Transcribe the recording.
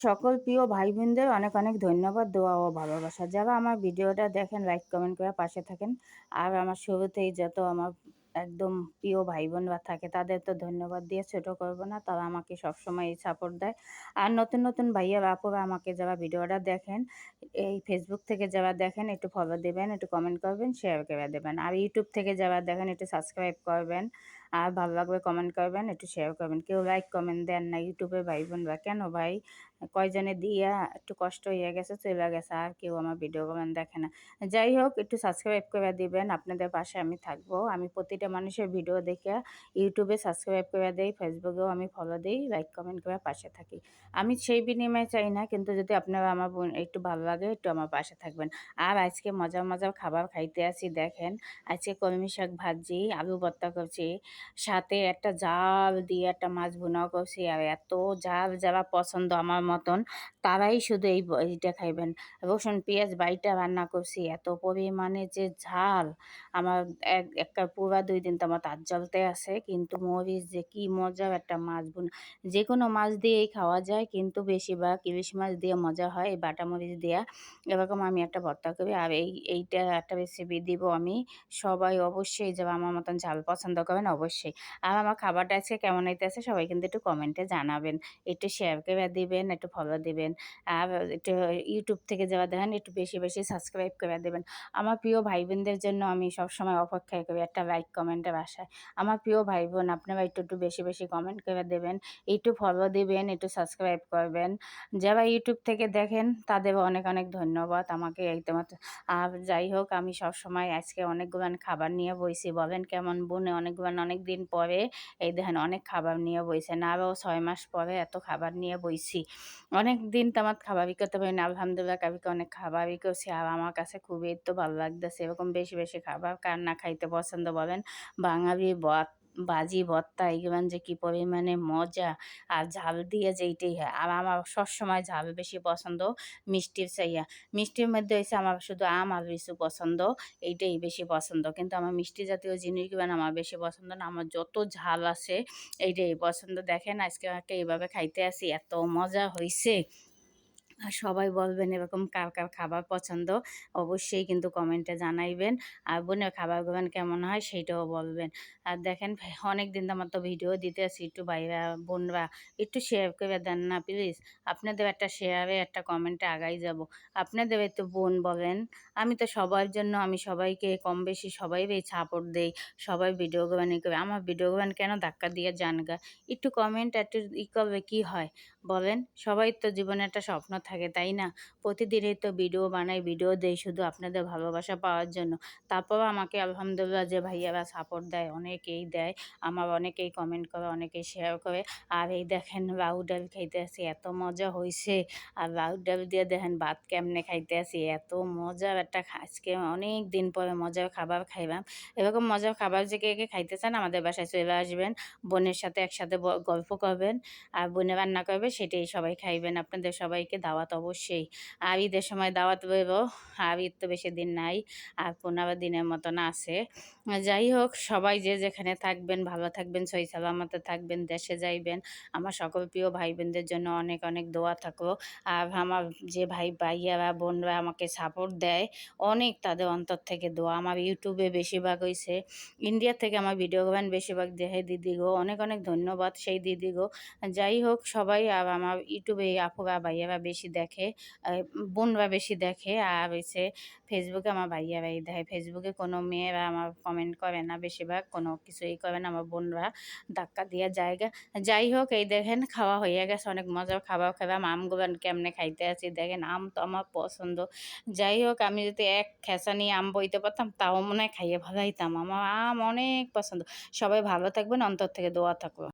সকল প্রিয় ভাই বোনদের অনেক অনেক ধন্যবাদ, দোয়া ও ভালোবাসা। যারা আমার ভিডিওটা দেখেন লাইক কমেন্ট করে পাশে থাকেন। আর আমার শুরুতেই যত আমার একদম প্রিয় ভাই বোনরা থাকে, তাদের তো ধন্যবাদ দিয়ে ছোট করব না, তারা আমাকে সবসময় এই সাপোর্ট দেয়। আর নতুন নতুন ভাইয়া বাপুরা আমাকে যারা ভিডিওটা দেখেন, এই ফেসবুক থেকে যারা দেখেন, একটু ফলো দেবেন, একটু কমেন্ট করবেন শেয়ার করে দেবেন। আর ইউটিউব থেকে যারা দেখেন, একটু সাবস্ক্রাইব করবেন। আর ভালো লাগবে কমেন্ট করবেন, একটু শেয়ার করবেন। কেউ লাইক কমেন্ট দেন না ইউটিউবে ভাই বোনরা, কেন ভাই? কয়জনে দিয়া একটু কষ্ট হয়ে গেছে চলে গেছে, আর কেউ আমার ভিডিও কমেন্ট দেখে না। যাই হোক, একটু সাবস্ক্রাইব করে দিবেন, আপনাদের পাশে আমি থাকব। আমি প্রতিটা মানুষের ভিডিও দেখে ইউটিউবে সাবস্ক্রাইব করে দিই ফেসবুকেও আমি ফলো দিই লাইক কমেন্ট করে পাশে থাকি। আমি সেই বিনিময়ে চাই না, কিন্তু যদি আপনারা আমার একটু ভালো লাগে, একটু আমার পাশে থাকবেন। আর আজকে মজার মজার খাবার খাইতে আসি, দেখেন। আজকে কলমি শাক ভাজি, আলু ভর্তা করছি। সাথে একটা জাল দিয়ে একটা মাছ ভুনাও করছি। আর এত জাল যারা পছন্দ আমার মতন, তারাই শুধু এই এইটা খাইবেন। রসুন, পেঁয়াজ, বাইটা রান্না করছি। এত পরিমাণে যে ঝাল! আমার এক একটা পুরা দুই দিন তো আমার তার জলতে আছে। কিন্তু মরিচ যে কি মজার একটা মাছ বোন যে কোনো মাছ দিয়েই খাওয়া যায়, কিন্তু বেশিরভাগ ইলিশ মাছ দিয়ে মজা হয়, এই বাটা মরিচ দেওয়া এরকম আমি একটা ভর্তা করি। আর এই, এইটা একটা রেসিপি দিব আমি। সবাই অবশ্যই যারা আমার মতন ঝাল পছন্দ করেন, অবশ্যই আর আমার খাবারটা আজকে কেমন হইতেছে সবাই কিন্তু একটু কমেন্টে জানাবেন। একটু শেয়ার করে দিবেন, একটু ফলো দিবেন। আর একটু ইউটিউব থেকে যাওয়া দেখেন, একটু বেশি বেশি সাবস্ক্রাইব করে দেবেন। আমার প্রিয় ভাই বোনদের জন্য আমি সবসময় অপেক্ষায় করি একটা লাইক কমেন্টের আশায়। আমার প্রিয় ভাই বোন আপনারা একটু একটু বেশি বেশি কমেন্ট করে দেবেন। একটু ফলো দিবেন, একটু সাবস্ক্রাইব করবেন। যারা ইউটিউব থেকে দেখেন, তাদের অনেক অনেক ধন্যবাদ আমাকে তোমার আর যাই হোক, আমি সবসময় আজকে অনেকগুলো খাবার নিয়ে বইছি। বলেন কেমন, বোনে অনেকগুলো অনেক দিন পরে, এই দেখেন অনেক খাবার নিয়ে বইছে না আরও ছয় মাস পরে এত খাবার নিয়ে বইছি। অনেক দিন তো আমার খাবারই করতে পারি না, আলহামদুলিল্লাহ কাবিকে অনেক খাবারই করছি আর আমার কাছে খুবই তো ভালো লাগতেছে। এরকম বেশি বেশি খাবার কার না খাইতে পছন্দ বলেন? বাঙালি বত বাজি, ভর্তা, এগুলান যে কী পরিমাণে মজা আর ঝাল দিয়ে যেইটাই হয়। আর আমার সবসময় ঝাল বেশি পছন্দ মিষ্টির চাইয়া। মিষ্টির মধ্যে হয়েছে আমার শুধু আম আর লিচু পছন্দ, এইটাই বেশি পছন্দ। কিন্তু আমার মিষ্টি জাতীয় জিনিসগুলো আমার বেশি পছন্দ না। আমার যত ঝাল আছে এইটাই পছন্দ। দেখেন আজকে একটা এইভাবে খাইতে আসি, এত মজা হয়েছে আর সবাই বলবেন এরকম কার কার খাবার পছন্দ, অবশ্যই কিন্তু কমেন্টে জানাইবেন। আর বোনের খাবার খাবেন কেমন হয় সেইটাও বলবেন। আর দেখেন অনেক দিন আমার তো ভিডিও দিতে আসি একটু বাইরা, বোনরা একটু শেয়ার করে দেন না প্লিজ আপনাদের একটা শেয়ারে একটা কমেন্টে আগাই যাব। আপনাদের একটু বোন বলেন, আমি তো সবার জন্য, আমি সবাইকে কম বেশি সবাই এই সাপোর্ট দেই, সবাই ভিডিও গান করে, আমার ভিডিও গান কেন ধাক্কা দিয়ে জানগা? একটু কমেন্ট একটু ই করবে কী হয়? বলেন, সবাই তো জীবনে একটা স্বপ্ন থাকে তাই না? প্রতিদিনই তো ভিডিও বানাই, ভিডিও দেই শুধু আপনাদের ভালোবাসা পাওয়ার জন্য। তারপরও আমাকে আলহামদুলিল্লাহ যে ভাইয়ারা সাপোর্ট দেয়, অনেকেই দেয়, আমার অনেকেই কমেন্ট করে, অনেকেই শেয়ার করে। আর এই দেখেন রাউ ডাল খাইতে আসি এত মজা হয়েছে আর রাউ ডাল দিয়ে দেখেন ভাত কেমনে খাইতে আসি এত মজার একটা আজকে অনেক দিন পরে মজার খাবার খাইলাম। এরকম মজার খাবার যে কে কে খাইতে চান আমাদের বাসায় চলে আসবেন, বোনের সাথে একসাথে গল্প করবেন, আর বোনে রান্না করবে, সেটাই সবাই খাইবেন, আপনাদের সবাইকে দাওয়াত অবশ্যই। আর ঈদের সময় দাওয়াত বইব। আর ঈদ তো বেশি দিন নাই, আর পনেরো দিনের মতন আছে। যাই হোক, সবাই যে যেখানে থাকবেন, ভালো থাকবেন সই সালামতে থাকবেন, দেশে যাইবেন। আমার সকল প্রিয় ভাই বোনদের জন্য অনেক অনেক দোয়া থাকল আর আমার যে ভাই, ভাইয়ারা, বোনরা আমাকে সাপোর্ট দেয়, অনেক তাদের অন্তর থেকে দোয়া। আমার ইউটিউবে বেশিরভাগ হয়েছে ইন্ডিয়া থেকে আমার ভিডিও গান বেশিরভাগ দেখে দিদিগো অনেক অনেক ধন্যবাদ সেই দিদিগো যাই হোক, সবাই আর আমার ইউটিউবে আপুরা ভাইয়ারা বেশি দেখে বোনরা বেশি দেখে। আর হচ্ছে ফেসবুকে আমার ভাইয়া ভাই দেখে ফেসবুকে কোনো মেয়েরা আমার কমেন্ট করে না, বেশিরভাগ কোনো কিছুই করে না, আমার বোনরা ধাক্কা দেওয়া জায়গা। যাই হোক, এই দেখেন খাওয়া হয়ে গেছে, অনেক মজার খাবার খেলাম। আমগুলো কেমনে খাইতে আছি? দেখেন, আম তো আমার পছন্দ। যাই হোক, আমি যদি এক খেসা নিয়ে আম বইতে পারতাম, তাও মনে হয় খাইয়ে ভালাইতাম আমার আম অনেক পছন্দ। সবাই ভালো থাকবেন, অন্তর থেকে দোয়া থাকব।